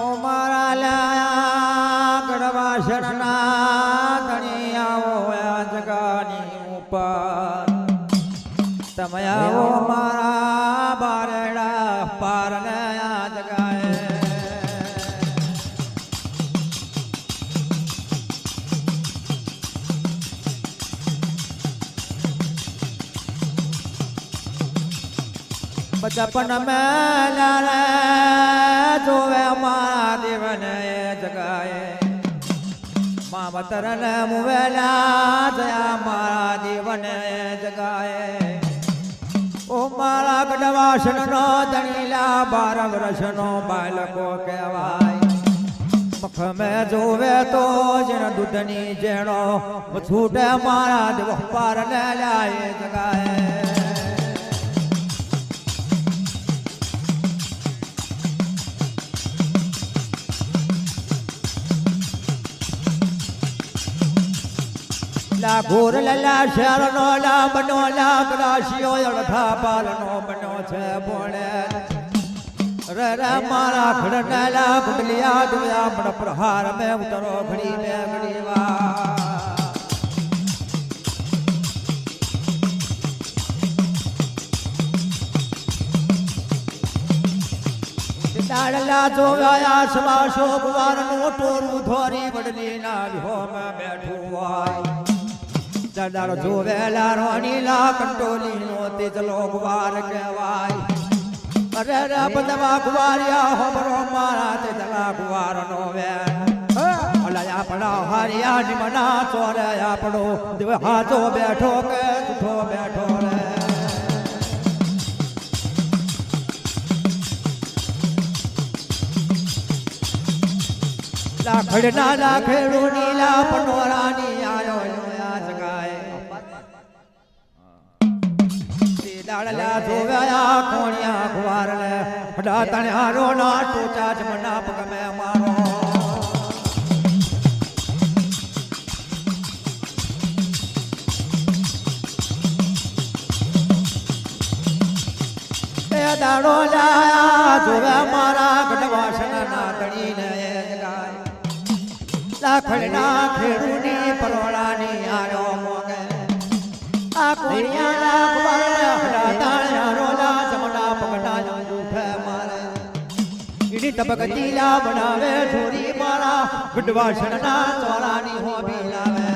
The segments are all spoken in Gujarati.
তোমার બચપન રે જોવે મારા દેવને જગાએ માવતરન મુવેલા જયા મારા દેવને જગાએ ઓ મારા ગઢવાસન નો ધણીલા બાર વર્ષનો બાળકો કહેવાય મખ મેં જોવે તો જેන દૂધની જેણો છૂટે મારા દેવ પાર ને લાય જગાએ લા ગોર લલા શેર નો લા બનો લા ગ્રાશિયો અડધા પાલ નો બનો છે બોળે રે રે મારા ખડના લા કુંડલિયા દુયા મણ પ્રહાર મે ઉતરો ઘડી મે ઘડી વા ડાળલા જોવાયા સવાસો શોભવાર નો ટોરું ધોરી વડલી ના વિહોમાં બેઠું હોય. દાદારો જોવેલા રોની લા કંટોલી નો તેજલો કુવાર કહેવાય. અરે રે બદવા કુવારિયા હોબરો મારા તેજલા ગુવાર નો વે અલા આપણા હારિયા નિમના ચોરે આપણો. દેવ હાથો બેઠો કે જૂઠો બેઠો રે. લાખડના લાખેડો નીલા પનોરાની તે દાડલા જોવ્યા કોણિયા ગુવારલે હડા તણે હારો ના ટોચા જ મના પગ મે મારો. દાડો લાયા જોવ્યા મારા ગઢવાસન ના તણી ને લાખડના ખેડૂની પરોળાની આયો મોગે આ કોણિયા ઈડી તબકતીલા બનાવે છોરી મારા ગઢવાસણના ચોરાની હોબી લાવે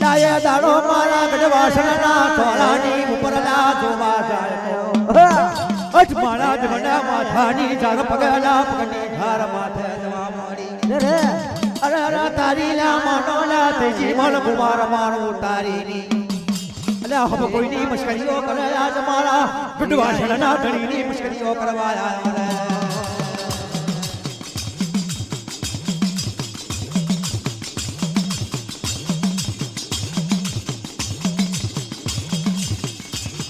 લાય દાડો મારા ગઢવાસણના ચોરાની ઉપરલા જોવા જાય તો અજ મારા જમણા માથાની જાગ પગલા પગની ઘાર માથે જવા મળી અરે અરે, તારી લા માનો લા તેજી મન કુમાર મારું તારી ની અલે હમ કોઈની મશ્કરીઓ કરે, આજ મારા ગઢવાસણના ધણીની મશ્કરીઓ કરવા આયા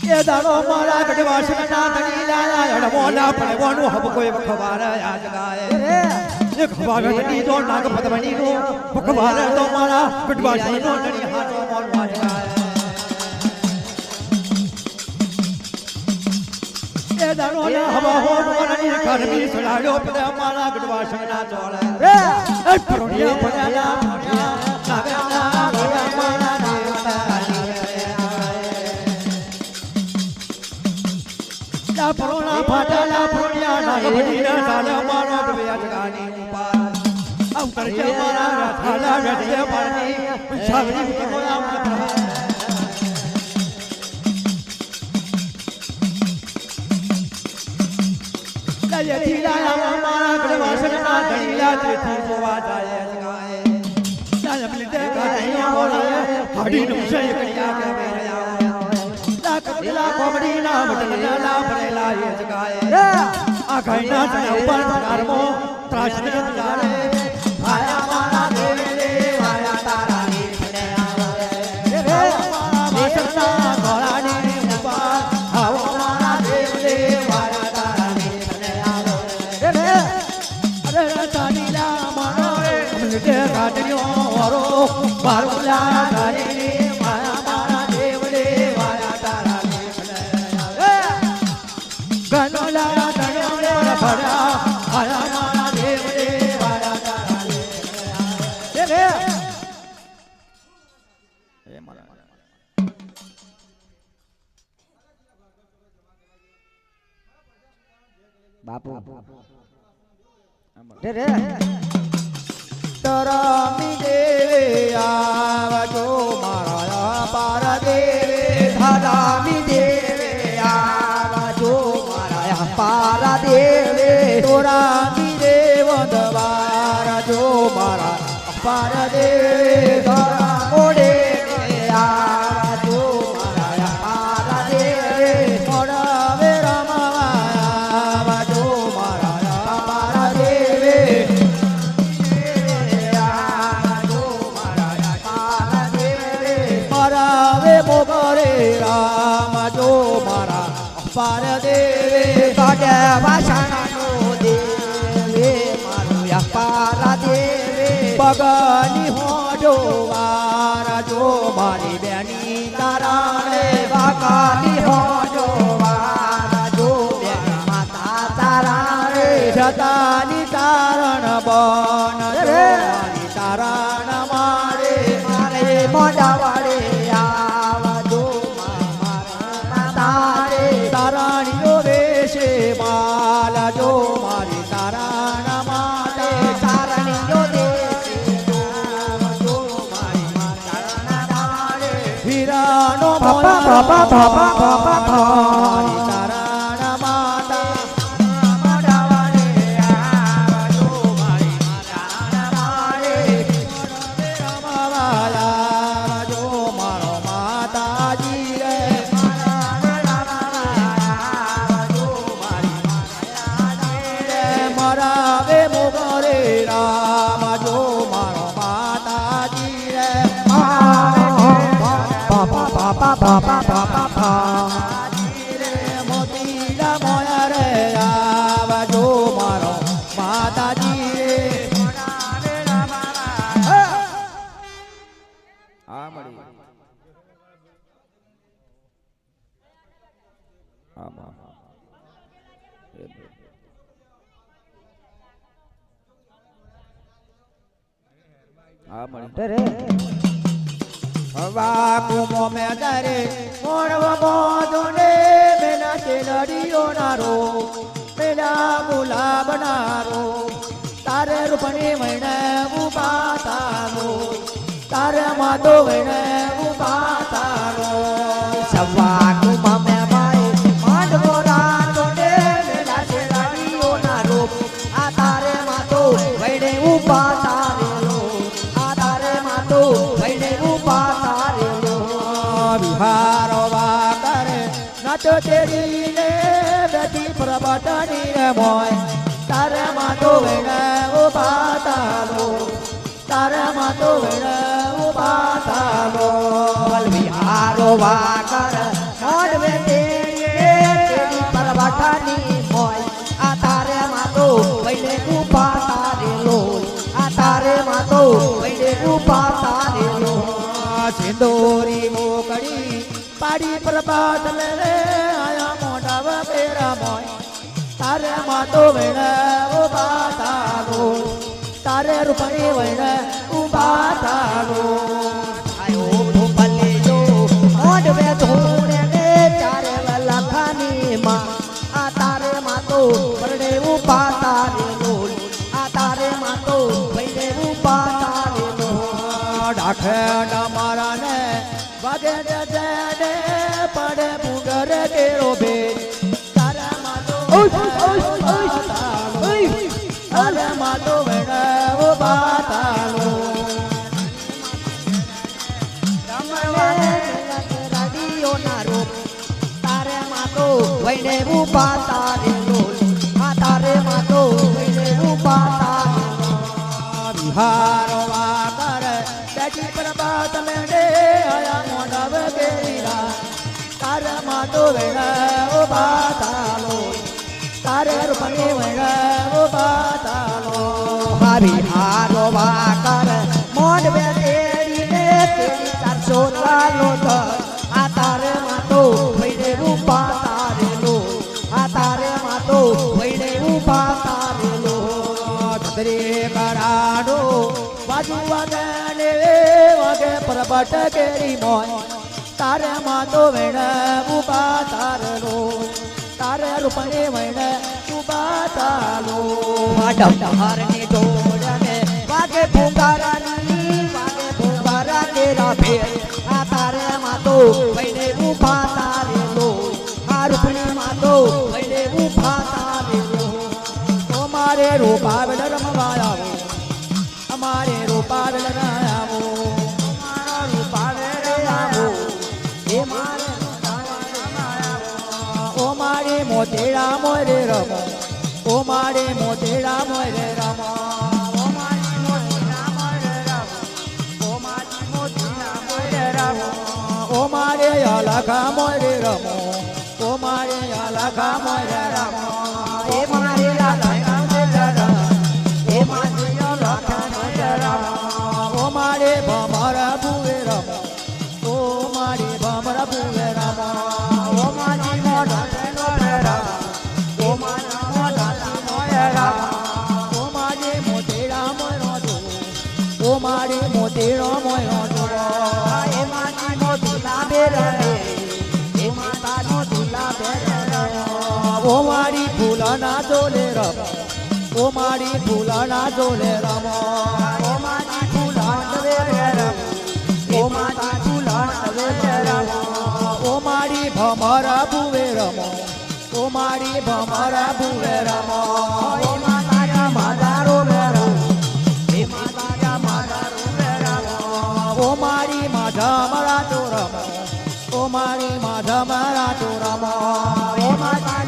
એ દાડો મારા ગઢવાસના ધણી લાયા અડમો ના પડવાનું હબ કોઈ ખબર આજ ગાય. એ ખબરની તો નાગ પદમણી નો વખવાર તો મારા ગઢવાસનો ધણી હાથો મોન ગાય એ દાડો ના હવા હો મારાની કરમી સડાડ્યો. પદ મારા ગઢવાસના ચોળે. એ પરોણિયા ભણ્યા રાથાલા રડિયા પારની છાવરી આમ તેથી જોવા જાય હાડી કડિયા કે મેરયા લા કદલા કોમડી ના બટલા લા ભરેલા એ જગાએ આ ઘણા ઉપર નરમો ત્રાસને જાણે ભલા તણે ભલા આયા બાપુ રે રે દેવ મારા પાર દેવે ગઢ વાસણનો દેવે મારો પારા દેવે. પગની હોજો વાર જો મારી બેની વીરાનો બાપા, બાપા, બાપા, બાપા, બાપા. મારી તારણ આવજો મારો માતાજી હા મળી. હા હા હા એ બે. હા મળી હવા કુમો મે દરે મોણવ મોદુને મેના ચેલડીઓ નારો મેના ગુલાબ તારે રૂપણી તારે માતો મૈણે વિહારો વા કરે નાચો તેરી ને બેટી પ્રબટની રે મોય. તારે માતો વેણે ઊભા તારો તારે માતો વેણે ઊભા તારો હારો વાકર મોડવે તેરી પ્રબટની મોય. આ તારે માતો વેણે ઊભા આ તારે માતો વેણે ઊભા તારે લોલ સિંદોરી મોકડી પાડી પ્રભાત લે આયા મોઢા પેરા મોય. તારે માતો વેણ, ઊભા તારો તારે રૂપણી વેણ, ઊભા તારો તાલો મારી હારો બે મોઢવે તેડીને તેડી ચારસો ચાલો ધર પ્રભટ કેરી મોય. તારે માતો વેણ ઊભા તારલો. તારે રૂપણે વેણ ઊભા ડમહારની જોડને વાગે ભૂંગારાની વાગે ભૂંગારા તેરા ભેર આ તારે માતો વેણ ઊભા તારે લો આ રૂપણી માતો વેણ ઊભા તારે તો મારે રૂપા વેલ રમવા આવો. અમારે રૂપા મારે મોતેડા મોરે રમો ઓ મારે મોતેડા મોરે રમો ઓ મારી મોતી રામ રે રામ ઓ મારી મોતી રામ રે રામ ઓ મારે અલગા મોરે રમો મારે મોતેડો મોરો દો એ મારી મોતી લાબે રે એ માતાનો તુલા બે રે ઓ મારી ફૂલાના જોલે રમ. ઓ મારી ફૂલાના જોલે રમ. ઓ મારી રામ. ઓ મારી રામ. ઓ મારી ભમરા ભુવે રમ. ઓ મારી ભમરા ભુવે રમ. માતાના મરા તો